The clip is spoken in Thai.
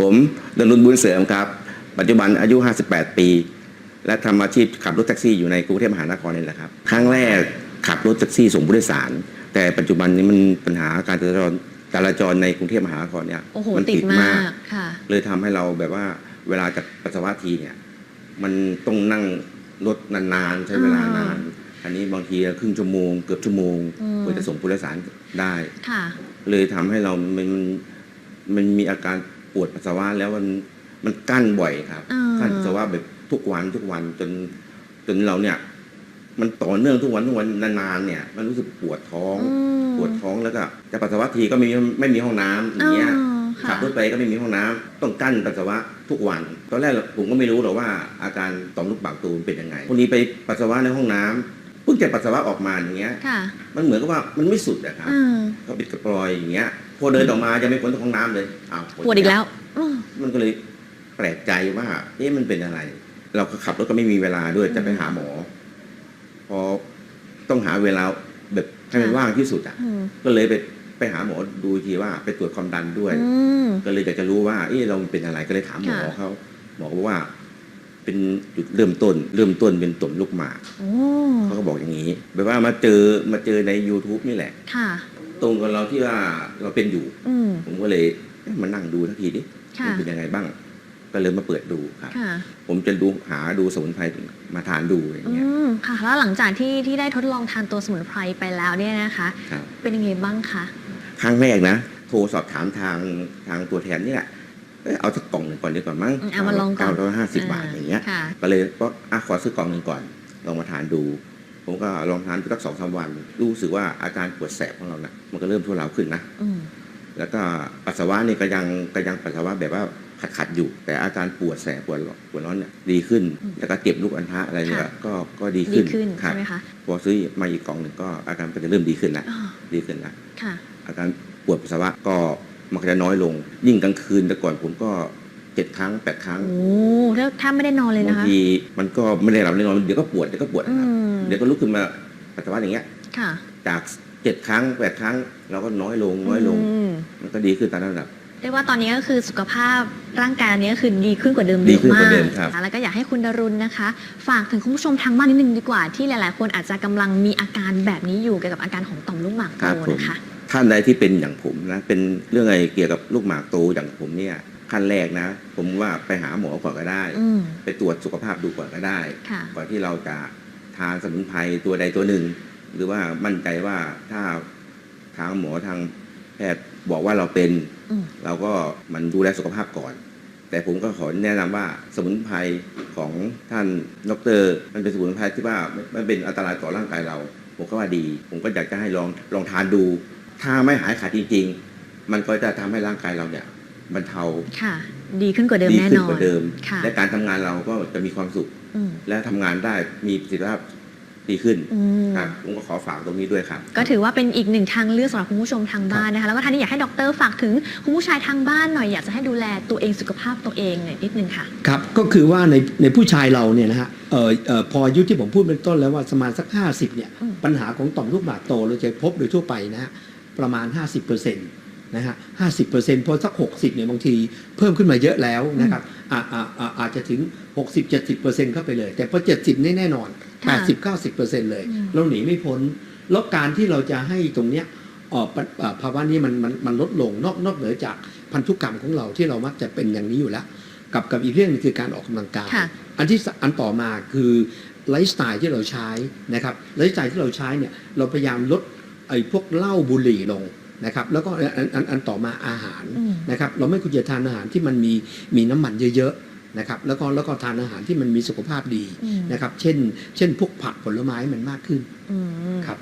ผมดนุนบุญเสริมครับ ปัจจุบันอายุ 58 ปี และทำอาชีพขับรถแท็กซี่อยู่ในกรุงเทพมหานครนี่แหละครับ ครั้งแรกขับรถแท็กซี่ส่งผู้โดยสาร แต่ปัจจุบันนี้มันปัญหาการจราจรจราจรในกรุงเทพมหานครเนี่ยโอ้โหมันติดมากค่ะเลยทำให้เราแบบว่าเวลาจะปัสสาวะทีเนี่ย มันต้องนั่งรถนานๆใช้เวลานาน อันนี้บางทีครึ่งชั่วโมงเกือบชั่วโมงอืมเพื่อจะส่งผู้โดยสารได้ค่ะเลยทำให้เรามันมันมันมีอาการ ปวดปัสสาวะแล้วมันมันกั้นบ่อยครับ อ่า กั้นปัสสาวะแบบทุกวันทุกวันจนจนเราเนี่ย มันต่อเนื่องทุกวันทุกวันนานๆเนี่ย มันรู้สึกปวดท้อง อืมปวดท้องแล้วก็จะปัสสาวะทีก็ไม่มีไม่มีห้องน้ำอย่างเงี้ย อ๋อค่ะขับรถไปก็ไม่มีห้องน้ำต้องกั้นปัสสาวะทุกวัน ตอนแรกผมก็ไม่รู้หรอกว่าอาการต่อมลูกปากตูนเป็นยังไงคนนี้ไปปัสสาวะในห้องน้ำเพิ่งจะปัสสาวะออกมาอย่างเงี้ย ค่ะมันเหมือนกับว่ามันไม่สุดอะครับอืมเขาปิดกระปลอยอย่างเงี้ย พอเดินออกมายังไม่พ้นจากห้องน้ำเลยอ้าวปวดอีกแล้วอืมมันก็เลยแปลกใจว่า เอ๊ะมันเป็นอะไร เราก็ขับรถก็ไม่มีเวลาด้วยจะไปหาหมอ พอต้องหาเวลาแบบให้มันว่างที่สุดอะ อืมก็เลยไปไปหาหมอดูอีกทีว่าไปตรวจความดันด้วย อืม ก็เลยอยากจะรู้ว่า เอ๊ะเราเป็นอะไรก็เลยถามหมอค่ะ เขาหมอก็บอกว่า เป็นจุดเริ่มต้น เริ่มต้นเป็นตุ่มลูกหมากโอ้เขาก็บอกอย่างนี้แบบว่ามาเจอมาเจอใน YouTube นี่แหละ ค่ะ ตรงกับเราที่ว่าเราเป็นอยู่ อืม ผมก็เลยเอ๊ะมานั่งดูทักทีดิค่ะ มันเป็นยังไงบ้าง ก็เลยมาเปิดดูครับ ค่ะ ผมจะดูหาดูสมุนไพรมาทานดูอย่างอืเงี้ยม ค่ะ แล้วหลังจากที่ที่ได้ทดลองทานตัวสมุนไพรไปแล้วเนี่ยนะคะ ครับ เป็นยังไงบ้างคะ ครั้งแรกนะ โทรสอบถามทางทางตัวแทนนี่แหละเอ้ยเอาสักกล่องหนึ่งก่อนดีกว่ามั้งอืมเอามาลองก่อน เก้าร้อยห้าสิบบาทอย่างเงี้ย ค่ะ ก็เลยก็อะขอซื้อกล่องหนึ่งก่อน ลองมาทานดู ผมก็ลองทานดูสักสองสามวัน รู้สึกว่าอาการปวดแสบของเรานะมันก็เริ่มทุเลาขึ้นนะอืมแล้วก็ปัสสาวะนี่ก็ยังก็ยังปัสสาวะแบบว่าขัดขัดๆอยู่ แต่อาการปวดแสบปวดร้อนปวดร้อนเนี่ยดีขึ้นอืมแล้วก็เจ็บลูกอัณฑะอะไรเนี่ยค่ะก็ก็ดีดีขึ้นขึ้นครัใช่บไหมคะพอซื้อมาอีกกล่องหนึ่งก็อาการก็จะเริ่มดีขึ้นแล้วอ๋อดีขึ้นแล้วค่ะอาการปวดปัสสาวะก็มันก็จะน้อยลง ยิ่งกลางคืนแต่ก่อนผมก็ เจ็ดครั้งแปดครั้งโอ้แล้วถ้าไม่ได้นอนเลยบานะงคะ ทีมันก็ไม่ได้หลับไม่ได้นอนเดี๋ยวก็ปวดเดี๋ยวก็ปวดอืนะครับมเดี๋ยวก็ลุกขึ้นมาปัสสาวะอย่างเงี้ย ค่ะจากเจ็ดครั้งแปดครั้ง เราก็น้อยลงน้อยลงอืมมันก็ดีขึ้นตามระดับ เรียกว่าตอนนี้ก็คือสุขภาพร่างกายอันนี้ก็คือดีขึ้นกว่าเดิมดีขึ้นกว่าเดิมยอะครับ นะะแล้วก็อยากให้คุณดรุณนะคะ ฝากถึงคุณผู้ชมทางบ้านนิดนึงดีกว่า ที่หลาย ๆ คนอาจจะกำลังมีอาการแบบนี้อยู่เกี่ยวกับอาการของต่อมลูกหมากโตครับผมนะคะ ท่านใดที่เป็นอย่างผมนะเป็นเรื่องอะไรเกี่ยวกับลูกหมากโตอย่างผมเนี่ย ขั้นแรกนะ ผมว่าไปหาหมอก่อนก็ได้อืมไปตรวจสุขภาพดูก่อนก็ได้ค่ะก่อนที่เราจะทานสมุนไพรตัวใดตัวหนึ่ง หรือว่ามั่นใจว่าถ้าทางหมอทางแพทย์บอกว่าเราเป็นอืมเราก็มันดูแลสุขภาพก่อน แต่ผมก็ขอแนะนำว่าสมุนไพรของท่านดอกเตอรมันเป็นสมุนไพรที่ว่ามันเป็นอันตรายต่อร่างกายเรา ผมก็ว่าดี ผมก็อยากจะให้ลองลองทานดู ถ้าไม่หายขาดจริง ๆ มันก็จะทำให้ร่างกายเราเนี่ย บรรเทาค่ะ ดีขึ้นกว่าเดิมดีแน่ขึ้นนอนกว่าเดิม ค่ะและการทำงานเราก็จะมีความสุข อืมและทำงานได้มีประสิทธิภาพดีขึ้นอืม ครับผมก็ขอฝากตรงนี้ด้วยครับ ก็ถือว่าเป็นอีกหนึ่งทางเลือกสำหรับคุณผู้ชมทางบ้านนะคะ แล้วก็ท่านนี้อยากให้ดรฝากถึงคุณผู้ชายทางบ้านหน่อยอยากจะให้ดูแลตัวเองสุขภาพตัวเองหน่อยนิดนึงค่ะ ครับก็คือว่าในในผู้ชายเราเนี่ยนะฮะเอ่อเอ่อพออายุที่ผมพูดเป็นต้นแล้วว่าประมาณสัก 50เนี่ยอืม ปัญหาของต่อมลูกหมากโตเราจะพบโดยทั่วไปนะฮะประมาณ 50%นะฮะ50%พอสัก60เนี่ยบางทีเพิ่มขึ้นมาเยอะแล้วนะครับอ่าอ่าอ่าอาจจะถึง60-70%เข้าไปเลย แต่พอ70นี่แน่นอนค่ะ80-90%เลยอืมเราหนีไม่พ้น แล้วการที่เราจะให้ตรงเนี้ยเอ่อปะเอ่อภาวะนี้มันมันมันลดลงนอกนอกเหนือจากพันธุกรรมของเราที่เรามักจะเป็นอย่างนี้อยู่แล้ว กับกับอีกเรื่องหนึงคือการออกกำลังกายค่ะอันที่สอันต่อมาคือไลฟ์สไตล์ที่เราใช้นะครับไลฟ์สไตล์ที่เราใช้เนี่ยเราพยายามลดไอ้พวกเหล้าบุหรี่ลง นะครับแล้วก็อันอันอันต่อมาอาหารอืมนะครับเราไม่ควรจะทานอาหารที่มันมีมีน้ำมันเยอะๆนะครับแล้วก็แล้วก็ทานอาหารที่มันมีสุขภาพดีอืมนะครับเช่น เช่นพวกผักผลไม้มันมากขึ้นอืมครับ